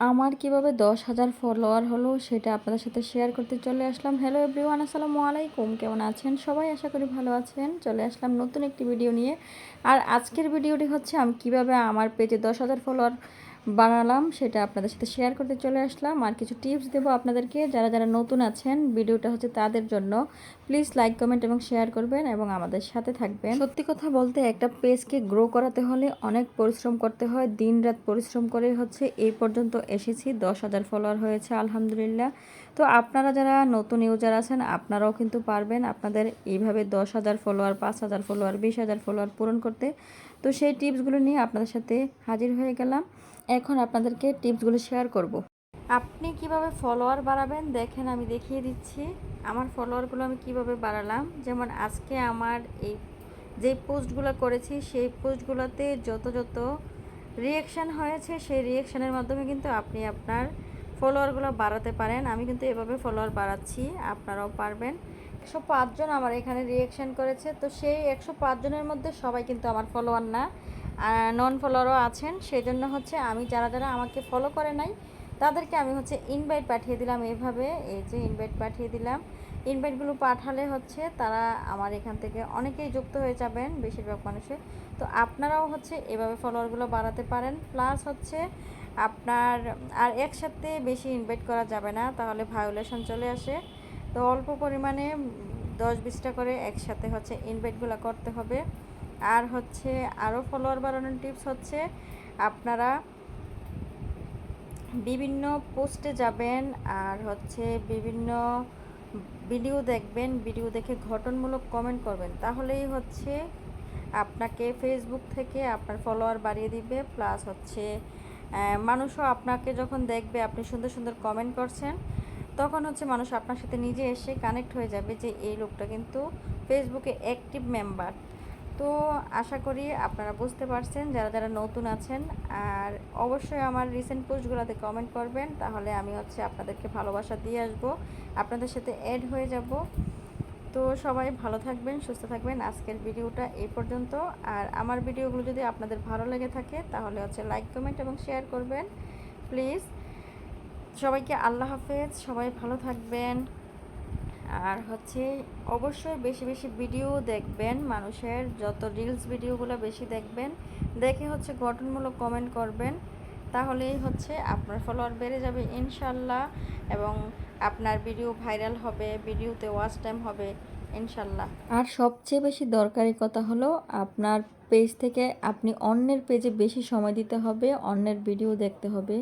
আমার কীভাবে দশ হাজার ফলোয়ার হলো সেটা আপনাদের সাথে শেয়ার করতে চলে আসলাম। হ্যালো এভরিওয়ান আসসালামু আলাইকুম। কেমন আছেন সবাই? আশা করি ভালো আছেন। চলে আসলাম নতুন একটি ভিডিও নিয়ে। আর আজকের ভিডিওটি হচ্ছে আমি কীভাবে আমার পেজে দশ হাজার ফলোয়ার বানালাম, সেটা আপনাদের সাথে শেয়ার করতে চলে আসলাম। আর কিছু টিপস দেবো আপনাদেরকে। যারা যারা নতুন আছেন, ভিডিওটা হচ্ছে তাদের জন্য। প্লিজ লাইক কমেন্ট এবং শেয়ার করবেন এবং আমাদের সাথে থাকবেন। সত্যি কথা বলতে, একটা পেজকে গ্রো করাতে হলে অনেক পরিশ্রম করতে হয়। দিন রাত পরিশ্রম করে হচ্ছে এই পর্যন্ত এসেছি। দশ হাজার ফলোয়ার হয়েছে, আলহামদুলিল্লাহ। তো আপনারা যারা নতুন ইউজার আছেন, আপনারাও কিন্তু পারবেন আপনাদের এইভাবে দশ হাজার ফলোয়ার পাঁচ হাজার ফলোয়ার বিশ হাজার ফলোয়ার পূরণ করতে। তো সেই টিপসগুলো নিয়ে আপনাদের সাথে হাজির হয়ে গেলাম। এখন আপনাদেরকে টিপসগুলো শেয়ার করব। আপনি কীভাবে ফলোয়ার বাড়াবেন? দেখেন, আমি দেখিয়ে দিচ্ছি। আমার ফলোয়ারগুলো আমি কীভাবে বাড়ালাম? যেমন আজকে আমার এই যে পোস্টগুলো করেছি, সেই পোস্টগুলোতে যত যত রিয়েকশান হয়েছে, সেই রিয়েকশানের মাধ্যমে কিন্তু আপনি আপনার ফলোয়ারগুলো বাড়াতে পারেন। আমি কিন্তু এভাবে ফলোয়ার বাড়াচ্ছি। আপনারাও পারবেন। একশো পাঁচজন আমার এখানে রিয়েকশান করেছে। তো সেই একশো পাঁচজনের মধ্যে সবাই কিন্তু আমার ফলোয়ার না। নন ফলোয়ারও আছেন। সেই জন্য হচ্ছে আমি যারা যারা আমাকে ফলো করে নাই, তাদেরকে আমি হচ্ছে ইনভাইট পাঠিয়ে দিলাম এভাবে। এই যে ইনভাইট পাঠিয়ে দিলাম। ইনভাইটগুলো পাঠালে হচ্ছে তারা আমার এখান থেকে অনেকেই যুক্ত হয়ে যাবেন বেশিরভাগ মানুষে। তো আপনারাও হচ্ছে এভাবে ফলোয়ারগুলো বাড়াতে পারেন। প্লাস হচ্ছে আপনার, আর একসাথে বেশি ইনভাইট করা যাবে না। তাহলে ভায়োলেশন চলে আসে। তো অল্প পরিমাণে দশ বিশটা করে একসাথে হচ্ছে ইনভাইটগুলো করতে হবে। আর হচ্ছে আরও ফলোয়ার বাড়ানোর টিপস হচ্ছে আপনারা বিভিন্ন পোস্টে যাবেন আর হচ্ছে বিভিন্ন ভিডিও দেখবেন ভিডিও দেখে ঘটনমূলক কমেন্ট করবেন। তাহলেই হচ্ছে আপনাকে ফেসবুক থেকে আপনার ফলোয়ার বাড়িয়ে দিবে প্লাস হচ্ছে মানুষও আপনাকে যখন দেখবে, আপনি সুন্দর সুন্দর কমেন্ট করছেন তখন হচ্ছে মানুষ আপনার সাথে নিজে এসে কানেক্ট হয়ে যাবে যে এই লোকটা কিন্তু ফেসবুকে অ্যাক্টিভ মেম্বার তো আশা করি আপনারা বুঝতে পারছেন যারা যারা নতুন আছেন। আর অবশ্যই আমার রিসেন্ট পোস্টগুলোতে কমেন্ট করবেন, তাহলে আমি হচ্ছে আপনাদেরকে ভালোবাসা দিয়ে আসব, আপনাদের সাথে অ্যাড হয়ে যাব। তো সবাই ভালো থাকবেন, সুস্থ থাকবেন। আজকের ভিডিওটা এই পর্যন্ত। আর আমার ভিডিওগুলো যদি আপনাদের ভালো লেগে থাকে, তাহলে হচ্ছে লাইক কমেন্ট এবং শেয়ার করবেন। প্লিজ সবাইকে আল্লাহ হাফেজ, সবাই ভালো থাকবেন। আর হচ্ছে অবশ্যই বেশি বেশি ভিডিও দেখবেন, মানুষের যত রিলস ভিডিওগুলো বেশি দেখবেন, দেখে হচ্ছে গঠনমূলক কমেন্ট করবেন, তাহলেই হচ্ছে আপনার ফলোয়ার বেড়ে যাবে ইনশাল্লাহ এবং আপনার ভিডিও ভাইরাল হবে ভিডিওতে ওয়াচ টাইম হবে ইনশাল্লাহ। আর সবচেয়ে বেশি দরকারি কথা হলো আপনার পেজ থেকে আপনি অন্যের পেজে বেশি সময় দিতে হবে, অন্যের ভিডিও দেখতে হবে।